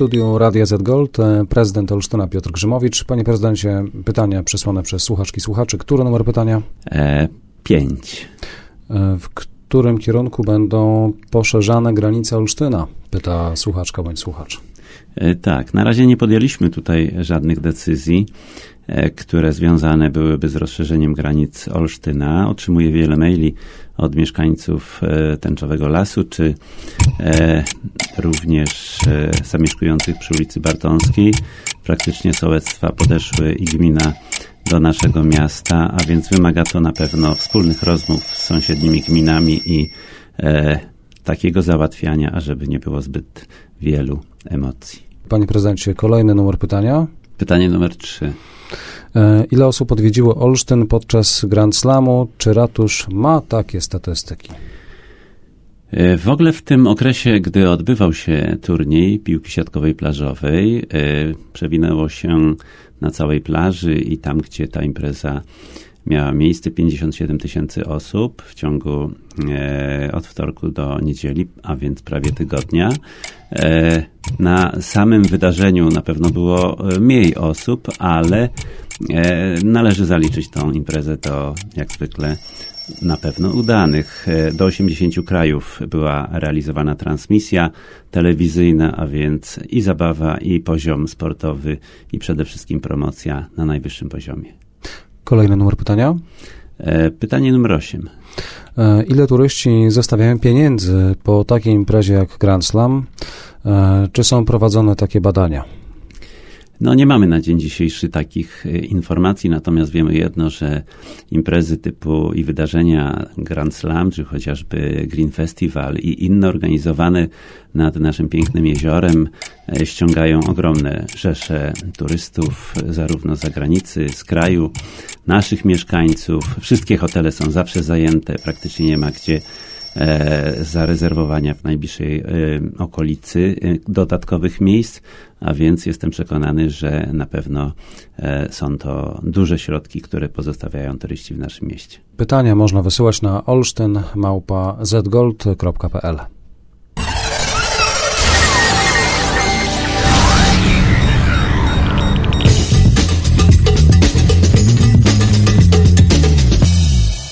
studiu Radia Z Gold e, prezydent Olsztyna Piotr Grzymowicz. Panie prezydencie, pytania przesłane przez słuchaczki i słuchaczy. Który numer pytania? E, pięć. E, W którym kierunku będą poszerzane granice Olsztyna? Pyta słuchaczka bądź słuchacz. E, tak, na razie nie podjęliśmy tutaj żadnych decyzji, e, które związane byłyby z rozszerzeniem granic Olsztyna. Otrzymuję wiele maili od mieszkańców e, Tęczowego Lasu, czy również zamieszkujących przy ulicy Bartąskiej. Praktycznie sołectwa podeszły i gmina do naszego miasta, a więc wymaga to na pewno wspólnych rozmów z sąsiednimi gminami i takiego załatwiania, ażeby nie było zbyt wielu emocji. Panie prezydencie, kolejny numer pytania. Pytanie numer trzy. E, Ile osób odwiedziło Olsztyn podczas Grand Slamu? Czy ratusz ma takie statystyki? E, W ogóle w tym okresie, gdy odbywał się turniej piłki siatkowej plażowej, e, przewinęło się na całej plaży i tam, gdzie ta impreza miała miejsce, 57 tysięcy osób w ciągu e, od wtorku do niedzieli, a więc prawie tygodnia. E, na samym wydarzeniu na pewno było e, mniej osób, ale e, należy zaliczyć tą imprezę do jak zwykle na pewno udanych. E, Do 80 krajów była realizowana transmisja telewizyjna, a więc i zabawa, i poziom sportowy, i przede wszystkim promocja na najwyższym poziomie. Kolejny numer pytania. E, Pytanie numer 8. E, Ile turyści zostawiają pieniędzy po takiej imprezie jak Grand Slam? E, Czy są prowadzone takie badania? No nie mamy na dzień dzisiejszy takich informacji, natomiast wiemy jedno, że imprezy typu i wydarzenia Grand Slam, czy chociażby Green Festival i inne organizowane nad naszym pięknym jeziorem ściągają ogromne rzesze turystów, zarówno z zagranicy, z kraju, naszych mieszkańców. Wszystkie hotele są zawsze zajęte, praktycznie nie ma gdzie e, zarezerwowania w najbliższej e, okolicy e, dodatkowych miejsc, a więc jestem przekonany, że na pewno e, są to duże środki, które pozostawiają turyści w naszym mieście. Pytania można wysyłać na olsztyn.zgold.pl